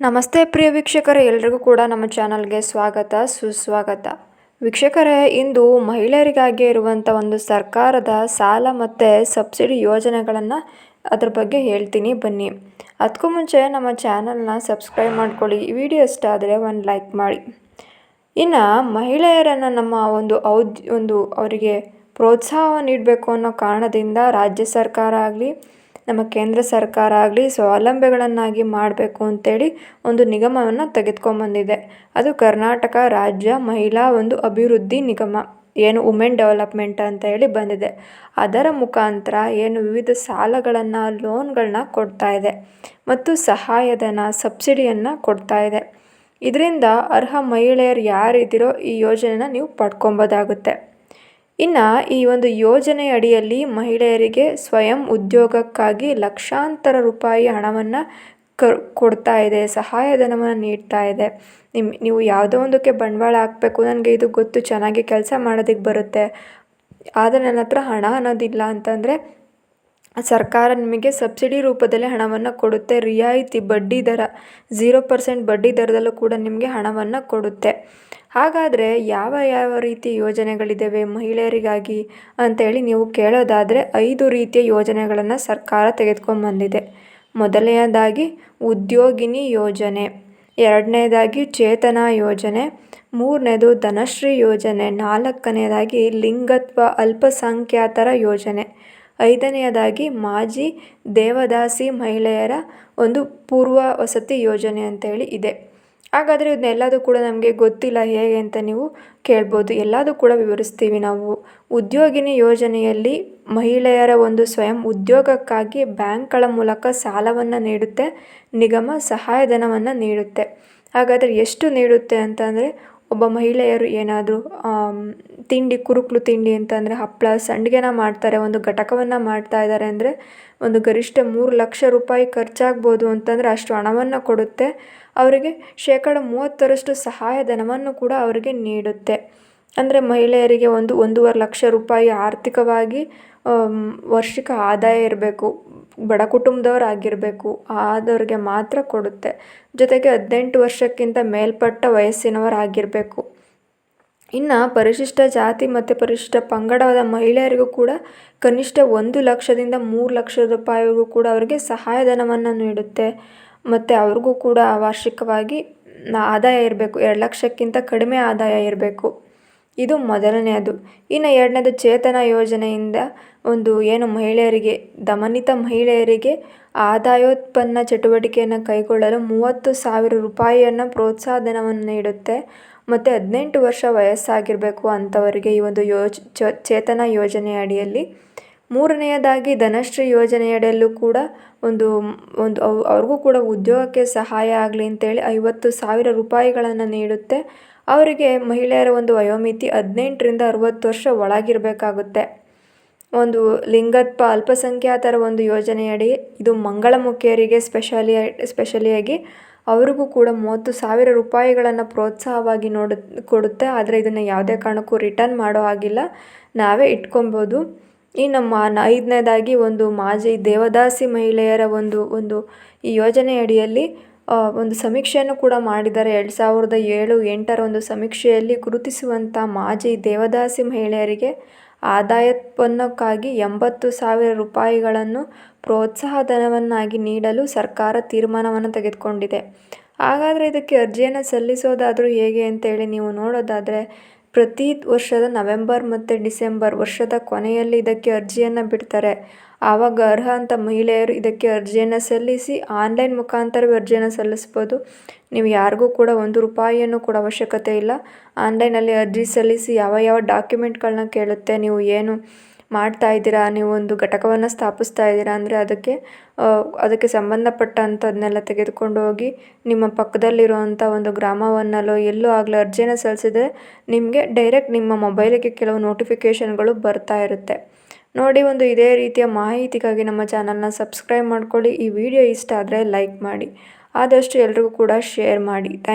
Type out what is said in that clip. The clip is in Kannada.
ನಮಸ್ತೆ ಪ್ರಿಯ ವೀಕ್ಷಕರೇ, ಎಲ್ರಿಗೂ ಕೂಡ ನಮ್ಮ ಚಾನಲ್ಗೆ ಸ್ವಾಗತ, ಸುಸ್ವಾಗತ. ವೀಕ್ಷಕರೇ, ಇಂದು ಮಹಿಳೆಯರಿಗಾಗಿ ಇರುವಂಥ ಒಂದು ಸರ್ಕಾರದ ಸಾಲ ಮತ್ತು ಸಬ್ಸಿಡಿ ಯೋಜನೆಗಳನ್ನು ಅದ್ರ ಬಗ್ಗೆ ಹೇಳ್ತೀನಿ, ಬನ್ನಿ. ಅದಕ್ಕೂ ಮುಂಚೆ ನಮ್ಮ ಚಾನಲ್ನ ಸಬ್ಸ್ಕ್ರೈಬ್ ಮಾಡ್ಕೊಳ್ಳಿ, ಈ ವಿಡಿಯೋ ಇಷ್ಟ ಆದರೆ ಒಂದು ಲೈಕ್ ಮಾಡಿ. ಇನ್ನು ಮಹಿಳೆಯರನ್ನು ನಮ್ಮ ಒಂದು ಔದ್, ಒಂದು ಅವರಿಗೆ ಪ್ರೋತ್ಸಾಹ ನೀಡಬೇಕು ಅನ್ನೋ ಕಾರಣದಿಂದ ರಾಜ್ಯ ಸರ್ಕಾರ ಆಗಲಿ ನಮ್ಮ ಕೇಂದ್ರ ಸರ್ಕಾರ ಆಗಲಿ ಸ್ವಾವಲಂಬಿಗಳನ್ನಾಗಿ ಮಾಡಬೇಕು ಅಂತೇಳಿ ಒಂದು ನಿಗಮವನ್ನು ತೆಗೆದುಕೊಂಬಂದಿದೆ. ಅದು ಕರ್ನಾಟಕ ರಾಜ್ಯ ಮಹಿಳಾ ಒಂದು ಅಭಿವೃದ್ಧಿ ನಿಗಮ, ಏನು ವುಮೆನ್ ಡೆವಲಪ್ಮೆಂಟ್ ಅಂತ ಹೇಳಿ ಬಂದಿದೆ. ಅದರ ಮುಖಾಂತರ ಏನು ವಿವಿಧ ಸಾಲಗಳನ್ನು ಲೋನ್ಗಳನ್ನ ಕೊಡ್ತಾ ಇದೆ ಮತ್ತು ಸಹಾಯಧನ, ಸಬ್ಸಿಡಿಯನ್ನು ಕೊಡ್ತಾ ಇದೆ. ಇದರಿಂದ ಅರ್ಹ ಮಹಿಳೆಯರು ಯಾರಿದ್ದೀರೋ ಈ ಯೋಜನೆನ ನೀವು ಪಡ್ಕೊಬೋದಾಗುತ್ತೆ. ಇನ್ನು ಈ ಒಂದು ಯೋಜನೆ ಅಡಿಯಲ್ಲಿ ಮಹಿಳೆಯರಿಗೆ ಸ್ವಯಂ ಉದ್ಯೋಗಕ್ಕಾಗಿ ಲಕ್ಷಾಂತರ ರೂಪಾಯಿ ಹಣವನ್ನು ಕೊಡ್ತಾ ಇದೆ ಸಹಾಯಧನವನ್ನು ನೀಡ್ತಾ ಇದೆ. ನಿಮ್ಮ ನೀವು ಯಾವುದೋ ಒಂದಕ್ಕೆ ಬಂಡವಾಳ ಹಾಕಬೇಕು, ನನಗೆ ಇದು ಗೊತ್ತು, ಚೆನ್ನಾಗಿ ಕೆಲಸ ಮಾಡೋದಕ್ಕೆ ಬರುತ್ತೆ. ಆದರೆ ನನ್ನ ಹತ್ರ ಹಣ ಅನ್ನೋದಿಲ್ಲ ಅಂತಂದರೆ ಸರ್ಕಾರ ನಿಮಗೆ ಸಬ್ಸಿಡಿ ರೂಪದಲ್ಲಿ ಹಣವನ್ನು ಕೊಡುತ್ತೆ. ರಿಯಾಯಿತಿ ಬಡ್ಡಿ ದರ, ಜೀರೋ ಪರ್ಸೆಂಟ್ ಬಡ್ಡಿ ದರದಲ್ಲೂ ಕೂಡ ನಿಮಗೆ ಹಣವನ್ನು ಕೊಡುತ್ತೆ. ಹಾಗಾದರೆ ಯಾವ ಯಾವ ರೀತಿ ಯೋಜನೆಗಳಿದ್ದಾವೆ ಮಹಿಳೆಯರಿಗಾಗಿ ಅಂತೇಳಿ ನೀವು ಕೇಳೋದಾದರೆ ಐದು ರೀತಿಯ ಯೋಜನೆಗಳನ್ನು ಸರ್ಕಾರ ತೆಗೆದುಕೊಂಡ್ಬಂದಿದೆ ಮೊದಲನೆಯದಾಗಿ ಉದ್ಯೋಗಿನಿ ಯೋಜನೆ, ಎರಡನೇದಾಗಿ ಚೇತನ ಯೋಜನೆ, ಮೂರನೇದು ಧನಶ್ರೀ ಯೋಜನೆ, ನಾಲ್ಕನೇದಾಗಿ ಲಿಂಗತ್ವ ಅಲ್ಪಸಂಖ್ಯಾತರ ಯೋಜನೆ ಐದನೆಯದಾಗಿ ಮಾಜಿ ದೇವದಾಸಿ ಮಹಿಳೆಯರ ಒಂದು ಪೂರ್ವ ವಸತಿ ಯೋಜನೆ ಅಂತೇಳಿ ಇದೆ. ಹಾಗಾದರೆ ಇದನ್ನೆಲ್ಲದೂ ಕೂಡ ನಮಗೆ ಗೊತ್ತಿಲ್ಲ ಹೇಗೆ ಅಂತ ನೀವು ಕೇಳ್ಬೋದು. ಎಲ್ಲದೂ ಕೂಡ ವಿವರಿಸ್ತೀವಿ ನಾವು. ಉದ್ಯೋಗಿನಿ ಯೋಜನೆಯಲ್ಲಿ ಮಹಿಳೆಯರ ಒಂದು ಸ್ವಯಂ ಉದ್ಯೋಗಕ್ಕಾಗಿ ಬ್ಯಾಂಕ್ಗಳ ಮೂಲಕ ಸಾಲವನ್ನು ನೀಡುತ್ತೆ, ನಿಗಮ ಸಹಾಯಧನವನ್ನು ನೀಡುತ್ತೆ. ಹಾಗಾದರೆ ಎಷ್ಟು ನೀಡುತ್ತೆ ಅಂತಂದರೆ ಒಬ್ಬ ಮಹಿಳೆಯರು ಏನಾದರೂ ತಿಂಡಿ, ಕುರುಕಲು ತಿಂಡಿ ಅಂತಂದರೆ ಹಪ್ಪಳ, ಸಂಡಿಗೆನ ಮಾಡ್ತಾರೆ, ಒಂದು ಘಟಕವನ್ನು ಮಾಡ್ತಾ ಇದ್ದಾರೆ ಅಂದರೆ ಒಂದು ಗರಿಷ್ಠ ಮೂರು ಲಕ್ಷ ರೂಪಾಯಿ ಖರ್ಚಾಗ್ಬೋದು ಅಂತಂದರೆ ಅಷ್ಟು ಹಣವನ್ನು ಕೊಡುತ್ತೆ. ಅವರಿಗೆ ಶೇಕಡ ಮೂವತ್ತರಷ್ಟು ಸಹಾಯಧನವನ್ನು ಕೂಡ ಅವರಿಗೆ ನೀಡುತ್ತೆ. ಅಂದರೆ ಮಹಿಳೆಯರಿಗೆ ಒಂದು ಒಂದೂವರೆ ಲಕ್ಷ ರೂಪಾಯಿ ಆರ್ಥಿಕವಾಗಿ ವಾರ್ಷಿಕ ಆದಾಯ ಇರಬೇಕು, ಬಡ ಕುಟುಂಬದವರಾಗಿರಬೇಕು, ಆದವ್ರಿಗೆ ಮಾತ್ರ ಕೊಡುತ್ತೆ. ಜೊತೆಗೆ ಹದಿನೆಂಟು ವರ್ಷಕ್ಕಿಂತ ಮೇಲ್ಪಟ್ಟ ವಯಸ್ಸಿನವರಾಗಿರಬೇಕು. ಇನ್ನು ಪರಿಶಿಷ್ಟ ಜಾತಿ ಮತ್ತು ಪರಿಶಿಷ್ಟ ಪಂಗಡದ ಮಹಿಳೆಯರಿಗೂ ಕೂಡ ಕನಿಷ್ಠ ಒಂದು ಲಕ್ಷದಿಂದ ಮೂರು ಲಕ್ಷ ರೂಪಾಯಿವರೆಗೂ ಕೂಡ ಅವರಿಗೆ ಸಹಾಯಧನವನ್ನು ನೀಡುತ್ತೆ. ಮತ್ತು ಅವ್ರಿಗೂ ಕೂಡ ವಾರ್ಷಿಕವಾಗಿ ಆದಾಯ ಇರಬೇಕು. ಎರಡು ಲಕ್ಷಕ್ಕಿಂತ ಕಡಿಮೆ ಆದಾಯ ಇರಬೇಕು. ಇದು ಮೊದಲನೆಯದು. ಇನ್ನು ಎರಡನೇದು ಚೇತನ ಯೋಜನೆಯಿಂದ ಒಂದು ಏನು ಮಹಿಳೆಯರಿಗೆ, ದಮನಿತ ಮಹಿಳೆಯರಿಗೆ ಆದಾಯೋತ್ಪನ್ನ ಚಟುವಟಿಕೆಯನ್ನು ಕೈಗೊಳ್ಳಲು ಮೂವತ್ತು ಸಾವಿರ ರೂಪಾಯಿಯನ್ನು ಪ್ರೋತ್ಸಾಹನವನ್ನು ನೀಡುತ್ತೆ. ಮತ್ತು ಹದಿನೆಂಟು ವರ್ಷ ವಯಸ್ಸಾಗಿರಬೇಕು ಅಂಥವರಿಗೆ ಈ ಒಂದು ಯೋಜ್ ಚೇತನ ಯೋಜನೆ ಅಡಿಯಲ್ಲಿ ಮೂರನೆಯದಾಗಿ ಧನಶ್ರೀ ಯೋಜನೆಯಡಿಯಲ್ಲೂ ಕೂಡ ಒಂದು ಒಂದು ಅವು, ಅವ್ರಿಗೂ ಕೂಡ ಉದ್ಯೋಗಕ್ಕೆ ಸಹಾಯ ಆಗಲಿ ಅಂತೇಳಿ ಐವತ್ತು ಸಾವಿರ ರೂಪಾಯಿಗಳನ್ನು ನೀಡುತ್ತೆ. ಅವರಿಗೆ ಮಹಿಳೆಯರ ಒಂದು ವಯೋಮಿತಿ ಹದಿನೆಂಟರಿಂದ ಅರುವತ್ತು ವರ್ಷ ಒಳಗಿರಬೇಕಾಗುತ್ತೆ. ಒಂದು ಲಿಂಗತ್ವ ಅಲ್ಪಸಂಖ್ಯಾತರ ಒಂದು ಯೋಜನೆಯಡಿ ಇದು ಮಂಗಳಮುಖಿಯರಿಗೆ ಸ್ಪೆಷಲಿ, ಸ್ಪೆಷಲಿಯಾಗಿ ಅವ್ರಿಗೂ ಕೂಡ ಮೂವತ್ತು ಸಾವಿರ ರೂಪಾಯಿಗಳನ್ನು ಪ್ರೋತ್ಸಾಹವಾಗಿ ನೋಡು, ಕೊಡುತ್ತೆ. ಆದರೆ ಇದನ್ನು ಯಾವುದೇ ಕಾರಣಕ್ಕೂ ರಿಟರ್ನ್ ಮಾಡೋ ಹಾಗಿಲ್ಲ. ನಾವೇ ಇಟ್ಕೊಬೋದು. ಈ ನಮ್ಮ ಐದನೇದಾಗಿ ಒಂದು ಮಾಜಿ ದೇವದಾಸಿ ಮಹಿಳೆಯರ ಒಂದು ಒಂದು ಈ ಯೋಜನೆ ಅಡಿಯಲ್ಲಿ ಒಂದು ಸಮೀಕ್ಷೆಯನ್ನು ಕೂಡ ಮಾಡಿದ್ದಾರೆ. ಎರಡು ಸಾವಿರದ ಏಳು, ಎಂಟರ ಒಂದು ಸಮೀಕ್ಷೆಯಲ್ಲಿ ಗುರುತಿಸುವಂಥ ಮಾಜಿ ದೇವದಾಸಿ ಮಹಿಳೆಯರಿಗೆ ಆದಾಯೋತ್ಪನ್ನಕ್ಕಾಗಿ ಎಂಬತ್ತು ಸಾವಿರ ರೂಪಾಯಿಗಳನ್ನು ಪ್ರೋತ್ಸಾಹ ಧನವನ್ನಾಗಿ ನೀಡಲು ಸರ್ಕಾರ ತೀರ್ಮಾನವನ್ನು ತೆಗೆದುಕೊಂಡಿದೆ. ಹಾಗಾದರೆ ಇದಕ್ಕೆ ಅರ್ಜಿಯನ್ನು ಸಲ್ಲಿಸೋದಾದರೂ ಹೇಗೆ ಅಂತೇಳಿ ನೀವು ನೋಡೋದಾದರೆ ಪ್ರತಿ ವರ್ಷದ ನವೆಂಬರ್ ಮತ್ತು ಡಿಸೆಂಬರ್ ವರ್ಷದ ಕೊನೆಯಲ್ಲಿ ಇದಕ್ಕೆ ಅರ್ಜಿಯನ್ನು ಬಿಡ್ತಾರೆ. ಆವಾಗ ಅರ್ಹ ಅಂತ ಮಹಿಳೆಯರು ಇದಕ್ಕೆ ಅರ್ಜಿಯನ್ನು ಸಲ್ಲಿಸಿ ಆನ್ಲೈನ್ ಮುಖಾಂತರವೇ ಅರ್ಜಿಯನ್ನು ಸಲ್ಲಿಸ್ಬೋದು ನೀವು ಯಾರಿಗೂ ಕೂಡ ಒಂದು ರೂಪಾಯಿಯನ್ನು ಕೂಡ ಅವಶ್ಯಕತೆ ಇಲ್ಲ. ಆನ್ಲೈನಲ್ಲಿ ಅರ್ಜಿ ಸಲ್ಲಿಸಿ ಯಾವ ಯಾವ ಡಾಕ್ಯುಮೆಂಟ್ಗಳನ್ನ ಕೇಳುತ್ತೆ, ನೀವು ಏನು ಮಾಡ್ತಾ ಇದ್ದೀರಾ? ನೀವು ಒಂದು ಘಟಕವನ್ನು ಸ್ಥಾಪಿಸ್ತಾ ಇದ್ದೀರಾ ಅಂದರೆ ಅದಕ್ಕೆ ಅದಕ್ಕೆ ಸಂಬಂಧಪಟ್ಟಂಥದ್ದನ್ನೆಲ್ಲ ತೆಗೆದುಕೊಂಡು ಹೋಗಿ ನಿಮ್ಮ ಪಕ್ಕದಲ್ಲಿರುವಂಥ ಒಂದು ಗ್ರಾಮವನ್ನಲ್ಲೋ ಎಲ್ಲೋ ಆಗಲಿ ಅರ್ಜಿಯನ್ನು ಸಲ್ಲಿಸಿದ್ರೆ ನಿಮಗೆ ಡೈರೆಕ್ಟ್ ನಿಮ್ಮ ಮೊಬೈಲಿಗೆ ಕೆಲವು ನೋಟಿಫಿಕೇಷನ್ಗಳು ಬರ್ತಾ ಇರುತ್ತೆ. ನೋಡಿ, ಒಂದು ಇದೇ ರೀತಿಯ ಮಾಹಿತಿಗಾಗಿ ನಮ್ಮ ಚಾನಲ್ನ ಸಬ್ಸ್ಕ್ರೈಬ್ ಮಾಡ್ಕೊಳ್ಳಿ. ಈ ವಿಡಿಯೋ ಇಷ್ಟ ಆದರೆ ಲೈಕ್ ಮಾಡಿ. ಆದಷ್ಟು ಎಲ್ರಿಗೂ ಕೂಡ ಶೇರ್ ಮಾಡಿ. ಥ್ಯಾಂಕ್